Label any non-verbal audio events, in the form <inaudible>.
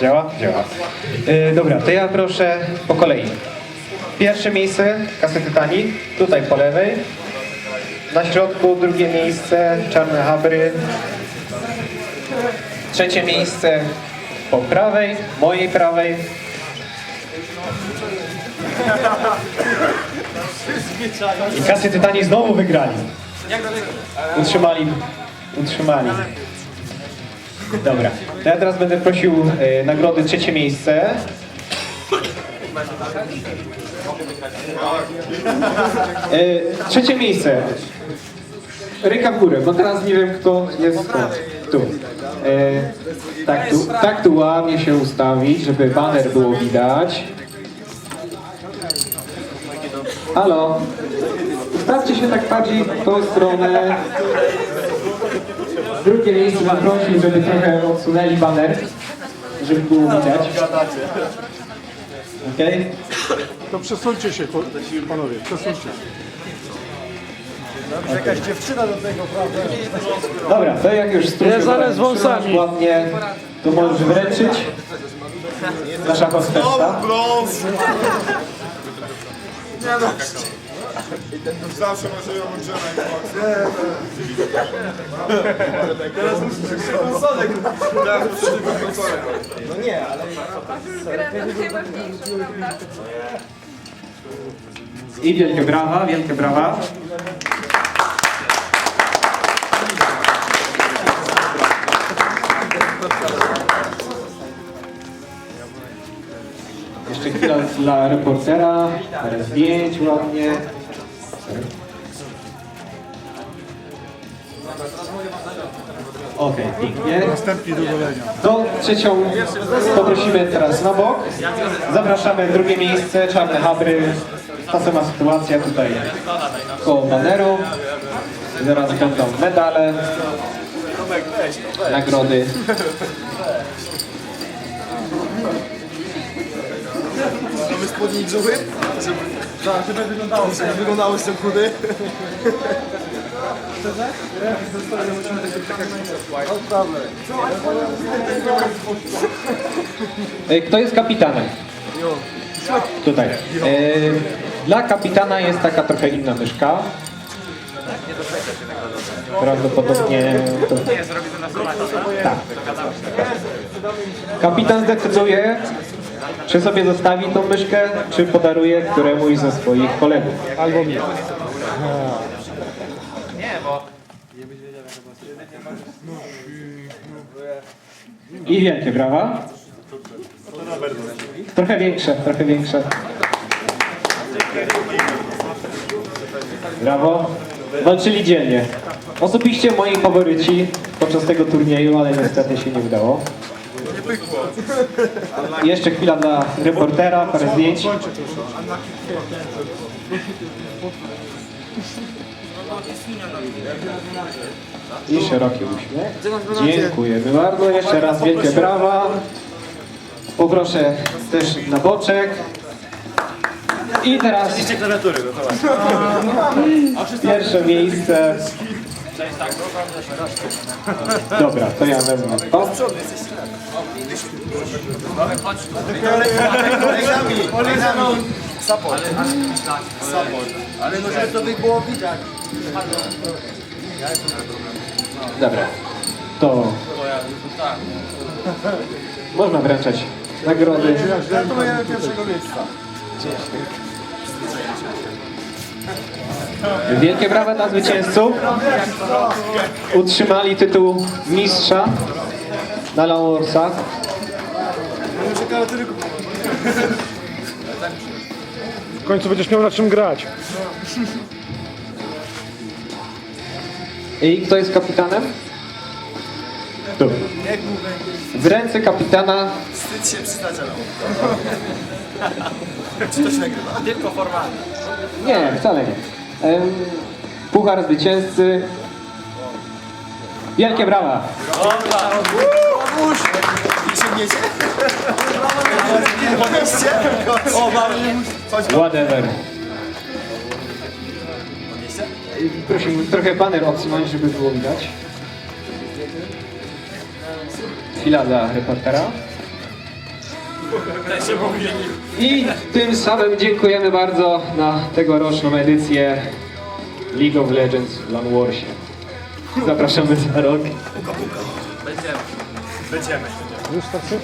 Działa? Działa. Yy, dobra, to ja proszę po kolei. Pierwsze miejsce, kasety tani, tutaj po lewej. Na środku drugie miejsce, czarne habry. Trzecie miejsce po prawej, mojej prawej. I kasy Tytani znowu wygrali. Utrzymali. Utrzymali. Dobra. Ja teraz będę prosił e, nagrody trzecie miejsce. E, trzecie miejsce. Ręka w górę, bo teraz nie wiem kto jest skąd. Tu. E, tak, tu. Tak tu ładnie się ustawić, żeby baner było widać. Halo. Ustawcie się tak bardziej w tą stronę. Drugie miejsce bym prosił, żeby trochę odsunęli baner, żeby było widać. Okej? To przesuńcie się, panowie, przesuńcie. Jakaś dziewczyna do tego, prawda? Dobra, to jak już stróż Ja zaraz wąsami. ładnie, to możesz wręczyć. Nasza hostessa. Brąz! Nie no. Zawsze masz ją na Teraz muszę się konsolek. Teraz muszę się konsolek. I wielkie brawa, wielkie brawa. Jeszcze chwila dla reportera, parę zdjęć ładnie. Okej, pięknie. Następni do golenia. To trzecią poprosimy teraz na bok. Zapraszamy drugie miejsce, czarne habry. Ta sama sytuacja tutaj koło baneru. Zaraz będą medale, nagrody. Mamy i brzuchy? Żeby, tak, żeby wyglądało, żeby wyglądało, jestem chudy. E, Kto jest kapitanem? Tutaj. E, Dla kapitana jest taka trochę inna myszka. Prawdopodobnie to... Tak. Kapitan zdecyduje, czy sobie zostawi tą myszkę, czy podaruje któremuś ze swoich kolegów. Albo mnie. I wielkie brawa. Trochę większe, trochę większe. Brawo. Walczyli dzielnie. Osobiście moi faworyci podczas tego turnieju, ale niestety się nie udało. <laughs> Jeszcze chwila dla reportera, parę zdjęć. I szeroki uśmiech. Dziękujemy bardzo. Jeszcze raz wielkie brawa. Poproszę też na boczek. I teraz <laughs> pierwsze miejsce. Dobra, to ja wezmę to. Kolegami, kolegami. Support. Support. Ale no żeby to by było widać. Dobra. To można wręczać nagrody. Gratulujemy pierwszego miejsca. Wielkie brawa dla zwycięzców. Utrzymali tytuł mistrza na Laworsach. W końcu będziesz miał na czym grać. I kto jest kapitanem? Tu. W ręce kapitana Wstyd się przyznać, ale... Czy to się nagrywa? Tylko formalnie. Nie, wcale nie. Em, Puchar zwycięzcy. Wielkie brawa. Whatever. Prosimy trochę baner odsunąć, żeby było widać. Chwila dla reportera. I tym samym dziękujemy bardzo na tegoroczną edycję League of Legends w Lan Warsie. Zapraszamy za rok. Już starczy?